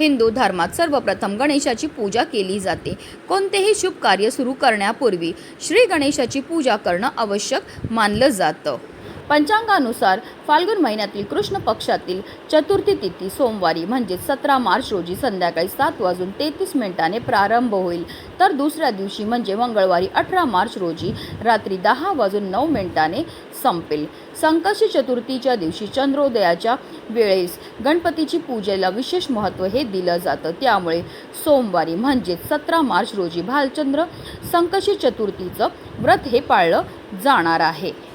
हिंदू धर्मात सर्वप्रथम गणेशाची पूजा केली जाते. कोणतेही शुभ कार्य सुरू करण्यापूर्वी श्री गणेशाची पूजा करणं आवश्यक मानलं जातं. पंचांगानुसार फाल्गुन महिन्यातील कृष्ण पक्षातील चतुर्थी तिथी सोमवारी म्हणजे सतरा मार्च रोजी संध्याकाळी सात वाजून तेहतीस मिनिटाने प्रारंभ होईल. तर दुसऱ्या दिवशी म्हणजे मंगळवारी अठरा मार्च रोजी रात्री दहा वाजून नऊ मिनिटाने संपेल. संकष्टी चतुर्थीच्या दिवशी चंद्रोदयाच्या वेळेस गणपतीची पूजेला विशेष महत्त्व हे दिलं जातं. त्यामुळे सोमवारी म्हणजेच सतरा मार्च रोजी भालचंद्र संकष्टी चतुर्थीचं व्रत हे पाळलं जाणार आहे.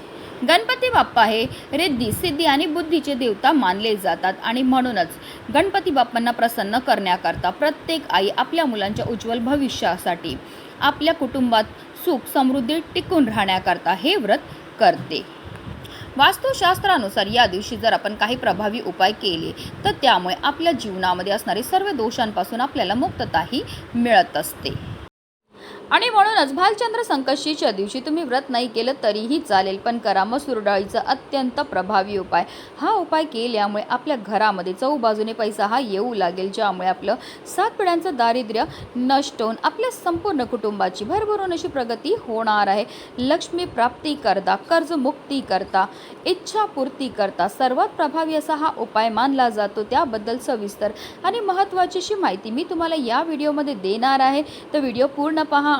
गणपती बाप्पा हे रिद्धी सिद्धी आणि बुद्धीचे देवता मानले जातात आणि म्हणूनच गणपती बाप्पांना प्रसन्न करण्याकरता प्रत्येक आई आपल्या मुलांच्या उज्ज्वल भविष्यासाठी आपल्या कुटुंबात सुख समृद्धी टिकून राहण्याकरता हे व्रत करते. वास्तुशास्त्रानुसार या दिवशी जर आपण काही प्रभावी उपाय केले तर त्यामुळे आपल्या जीवनामध्ये असणारे सर्व दोषांपासून आपल्याला मुक्तताही मिळत असते. आणि म्हणूनच भालचंद्र संकष्टीच्या दिवशी तुम्ही व्रत नाही केलं तरीही चालेल पण करा मसूर डाळीचा अत्यंत प्रभावी उपाय. हा उपाय केल्यामुळे आपल्या घरामध्ये चौबाजूने पैसा हा येऊ लागेल ज्यामुळे आपलं सात पिढ्यांचं दारिद्र्य नष्ट होऊन आपल्या संपूर्ण कुटुंबाची भरभरून अशी प्रगती होणार आहे. लक्ष्मी प्राप्ती करता कर्जमुक्ती करता इच्छापूर्ती करता सर्वात प्रभावी असा हा उपाय मानला जातो त्याबद्दल सविस्तर आणि महत्त्वाची अशी माहिती मी तुम्हाला या व्हिडिओमध्ये देणार आहे. तर व्हिडिओ पूर्ण पहा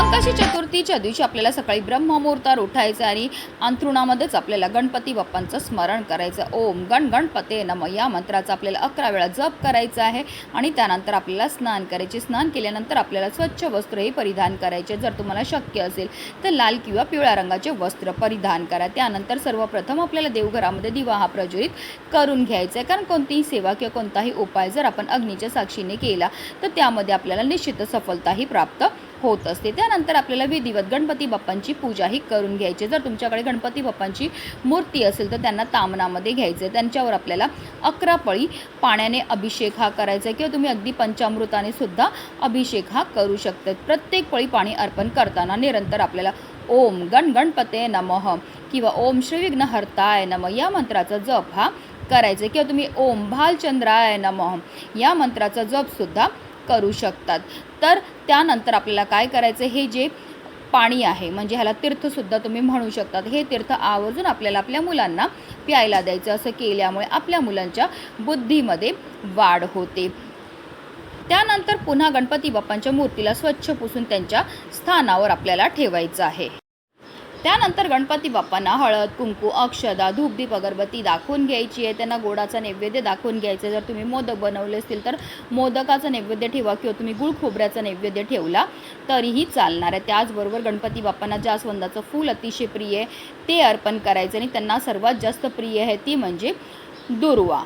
संकष्टी चतुर्थीच्या दिवशी आपल्याला सकाळी ब्रह्ममुहूर्तावर उठायचं आणि अंथरुणामध्येच आपल्याला गणपती बाप्पांचं स्मरण करायचं. ओम गण गणपते नम. या मंत्राचा आपल्याला अकरा वेळा जप करायचा आहे आणि त्यानंतर आपल्याला स्नान करायचे. स्नान केल्यानंतर आपल्याला स्वच्छ वस्त्र हे परिधान करायचे. जर तुम्हाला शक्य असेल तर लाल किंवा पिवळ्या रंगाचे वस्त्र परिधान करा. त्यानंतर सर्वप्रथम आपल्याला देवघरामध्ये दिवा हा प्रज्वलित करून घ्यायचा आहे. कारण कोणतीही सेवा किंवा कोणताही उपाय जर आपण अग्नीच्या साक्षीने केला तर त्यामध्ये आपल्याला निश्चित सफलताही प्राप्त होत असते. त्यानंतर आपल्याला विधिवत गणपती बाप्पांची पूजाही करून घ्यायची. जर तुमच्याकडे गणपती बाप्पांची मूर्ती असेल तर त्यांना तामनामध्ये घ्यायचे त्यांच्यावर आपल्याला अकरा पळी पाण्याने अभिषेक हा करायचा आहे किंवा तुम्ही अगदी पंचामृताने सुद्धा अभिषेक हा करू शकतात प्रत्येक पळी पाणी अर्पण करताना निरंतर आपल्याला ओम गण गणपते नमः किंवा ओम श्री विघ्नहर्ताय नम या मंत्राचा जप हा करायचा किंवा तुम्ही ओम भालचंद्राय नमः या मंत्राचा जपसुद्धा करू शकतात. तर त्यानंतर आपल्याला काय करायचं हे जे पाणी आहे म्हणजे ह्याला तीर्थसुद्धा तुम्ही म्हणू शकतात. हे तीर्थ आवर्जून आपल्याला आपल्या मुलांना प्यायला द्यायचं. असं केल्यामुळे आपल्या मुलांच्या बुद्धीमध्ये वाढ होते. त्यानंतर पुन्हा गणपती बाप्पांच्या मूर्तीला स्वच्छ पुसून त्यांच्या स्थानावर आपल्याला ठेवायचं आहे. त्यानंतर गणपती बाप्पांना हळद कुंकू अक्षदा धूपदीप अगरबत्ती दाखवून घ्यायची आहे. त्यांना गोडाचा नैवेद्य दाखवून घ्यायचं आहे. जर तुम्ही मोदक बनवले असतील तर मोदकाचा नैवेद्य ठेवा किंवा तुम्ही गुळ खोबऱ्याचा नैवेद्य ठेवला तरीही चालणार आहे. त्याचबरोबर गणपती बाप्पांना जास्वंदाचं फूल अतिशय प्रिय आहे ते अर्पण करायचं आणि त्यांना सर्वात जास्त प्रिय आहे ती म्हणजे दुर्वा.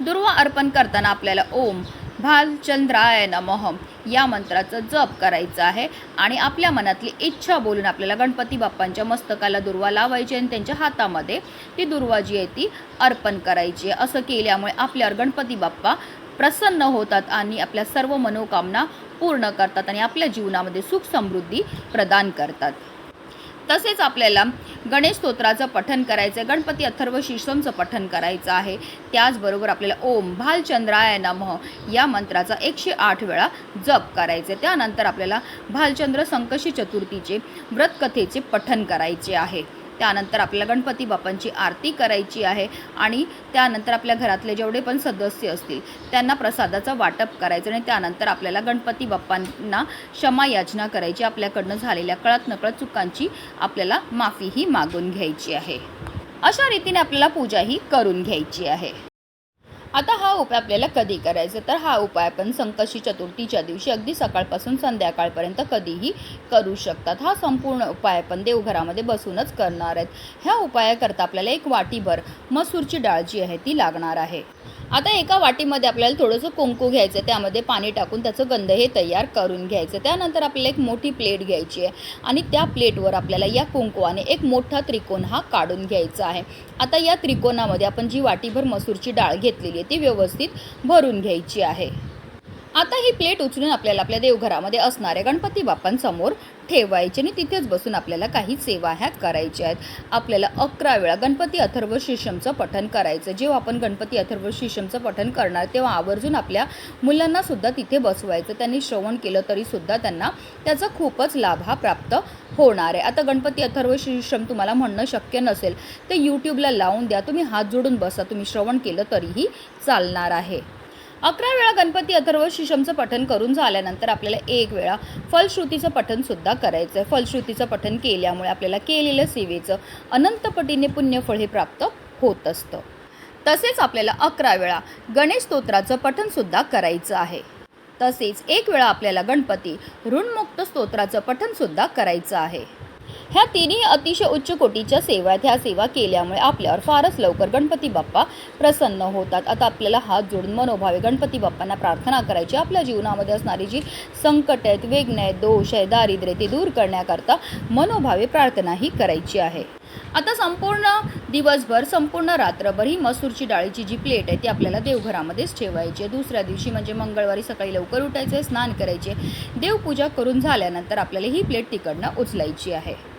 दुर्वा अर्पण करताना आपल्याला ओम भालचंद्राय नमः. या मंत्राचं जप करायचं आहे आणि आपल्या मनातली इच्छा बोलून आपल्याला गणपती बाप्पांच्या मस्तकाला दुर्वा लावायची आणि त्यांच्या हातामध्ये ती दुर्वा जी आहे ती अर्पण करायची आहे. असं केल्यामुळे आपल्यावर गणपती बाप्पा प्रसन्न होतात आणि आपल्या सर्व मनोकामना पूर्ण करतात आणि आपल्या जीवनामध्ये सुख समृद्धी प्रदान करतात. तसेच आपल्याला गणेश स्तोत्राचं पठन करायचं आहे गणपती अथर्व शीर्षमचं पठन करायचं आहे. त्याचबरोबर आपल्याला ओम भालचंद्राय नमः या मंत्राचा एकशे आठ वेळा जप करायचे त्यानंतर आपल्याला भालचंद्र संकशी चतुर्थीचे व्रतकथेचे पठन करायचे आहे. त्यानंतर आपल्याला गणपती बाप्पांची आरती करायची आहे आणि त्यानंतर आपल्या घरातले जेवढे पण सदस्य असतील त्यांना प्रसादाचं वाटप करायचं आणि त्यानंतर आपल्याला गणपती बाप्पांना क्षमा याचना करायची. आपल्याकडनं झालेल्या कळत नकळत चुकांची आपल्याला माफीही मागून घ्यायची आहे. अशा रीतीने आपल्याला पूजाही करून घ्यायची आहे. आता हा उपाय आपल्याला कधी करायचा? तर हा उपाय आपण संकष्टी चतुर्थीच्या दिवशी अगदी सकाळपासून संध्याकाळपर्यंत कधीही करू शकतात. हा संपूर्ण उपाय आपण देवघरामध्ये बसूनच करणार आहेत. ह्या उपायाकरता आपल्याला एक वाटीभर मसूरची डाळ जी आहे ती लागणार आहे. आता एका वाटीमध्ये आपल्याला थोडंसं कुंकू घ्यायचं त्यामध्ये पाणी टाकून त्याचं गंध हे तयार करून घ्यायचं. त्यानंतर आपल्याला एक मोठी प्लेट घ्यायची आहे आणि त्या प्लेटवर आपल्याला या कुंकवाने एक मोठा त्रिकोण हा काढून घ्यायचा आहे. आता या त्रिकोणामध्ये आपण जी वाटीभर मसूरची डाळ घेतलेली आहे ती व्यवस्थित भरून घ्यायची आहे. आता ही प्लेट उचलून आपल्याला आपल्या देवघरामध्ये असणाऱ्या गणपती बाप्पांसमोर ठेवायची आणि तिथेच बसून आपल्याला काही सेवा ह्या करायच्या आहेत. आपल्याला अकरा वेळा गणपती अथर्व शीर्षमचं पठण करायचं. जेव्हा आपण गणपती अथर्व शिशमचं पठण करणार तेव्हा आवर्जून आपल्या मुलांनासुद्धा तिथे बसवायचं. त्यांनी श्रवण केलं तरीसुद्धा त्यांना त्याचा खूपच लाभ हा प्राप्त होणार आहे. आता गणपती अथर्व शिश्रम तुम्हाला म्हणणं शक्य नसेल तर यूट्यूबला लावून द्या. तुम्ही हात जोडून बसा. तुम्ही श्रवण केलं तरीही चालणार आहे. अकरा वेळा गणपती अथर्व शिशमचं पठण करून झाल्यानंतर आपल्याला एक वेळा फलश्रुतीचं पठनसुद्धा करायचं आहे फलश्रुतीचं पठण केल्यामुळे आपल्याला केलेलं सेवेचं अनंतपटीने पुण्यफळ हे प्राप्त होत असतं. तसेच आपल्याला अकरा वेळा गणेश स्तोत्राचं पठणसुद्धा करायचं आहे. तसेच एक वेळा आपल्याला गणपती ऋणमुक्त स्तोत्राचं पठनसुद्धा करायचं आहे. ह्या तिन्ही अतिशय उच्च कोटीच्या सेवा आहेत. ह्या सेवा केल्यामुळे आपल्यावर फारच लवकर गणपती बाप्पा प्रसन्न होतात. आता आपल्याला हात जोडून मनोभावे गणपती बाप्पांना प्रार्थना करायची. आपल्या जीवनामध्ये असणारी जी संकट आहेत वेगणे आहेत दोष आहे दारिद्र्य ते दूर करण्याकरता मनोभावे प्रार्थनाही करायची आहे. आता संपूर्ण दिवसभर संपूर्ण रात्रभर ही मसूरची डाळीची जी प्लेट आहे ती आपल्याला देवघरामध्येच ठेवायची आहे. दुसऱ्या दिवशी म्हणजे मंगळवारी सकाळी लवकर उठायचं आहे स्नान करायचे. देवपूजा करून झाल्यानंतर आपल्याला ही प्लेट तिकडनं उचलायची आहे.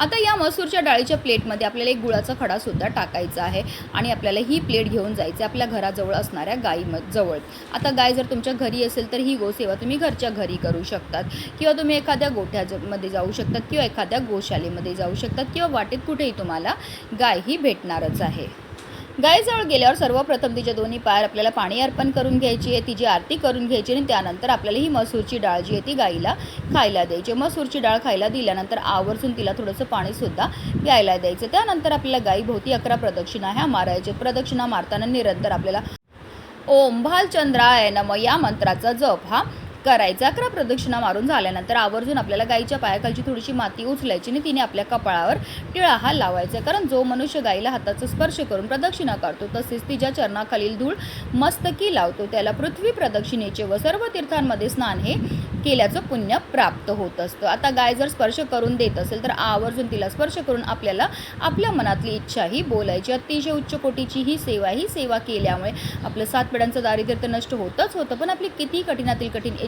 आता या मसूरच्या डाळीच्या प्लेटमध्ये आपल्याला एक गुळाचा खडासुद्धा टाकायचा आहे आणि आपल्याला ही प्लेट घेऊन जायचं आपल्या घराजवळ असणाऱ्या गाई जवळ. आता गाय जर तुमच्या घरी असेल तर ही गोसेवा तुम्ही घरच्या घरी करू शकतात. किंवा तुम्ही एखाद्या गोठ्यामध्ये जाऊ शकतात किंवा एखाद्या गोशालेमध्ये जाऊ शकतात किंवा वाटेत कुठेही तुम्हाला गाय ही भेटणारच आहे. गायजवळ गेल्यावर सर्वप्रथम तिच्या दोन्ही पायावर आपल्याला पाणी अर्पण करून घ्यायची आहे. तिची आरती करून घ्यायची आणि त्यानंतर आपल्याला ही मसूरची डाळ जी आहे ती गाईला खायला द्यायची मसूरची डाळ खायला दिल्यानंतर आवर्जून तिला थोडंसं पाणीसुद्धा प्यायला द्यायचं त्यानंतर आपल्याला गाईभोवती अकरा प्रदक्षिणा ह्या मारायच्या प्रदक्षिणा मारताना निरंतर आपल्याला ओम भालचंद्राय नम या मंत्राचा जप हा करायचा. अकरा प्रदक्षिणा मारून झाल्यानंतर आवर्जून आपल्याला गाईच्या पायाखालची थोडीशी माती उचलायची आणि तिने आपल्या कपाळावर टिळा हा लावायचा. कारण जो मनुष्य गाईला हाताचा स्पर्श करून प्रदक्षिणा करतो तसेच तिच्या चरणाखालील धूळ मस्तकी लावतो. त्याला पृथ्वी प्रदक्षिणेचे व सर्व तीर्थांमध्ये स्नान हे केल्याचं पुण्य प्राप्त होत असतं. आता गाय जर स्पर्श करून देत असेल तर आवर्जून तिला स्पर्श करून आपल्याला आपल्या मनातली इच्छा ही बोलायची. अतिशय उच्च कोटीची ही सेवा ही सेवा केल्यामुळे आपलं सात पिढ्यांचं दारिद्र्य तर नष्ट होतच होतं पण आपली किती कठीणातील कठीण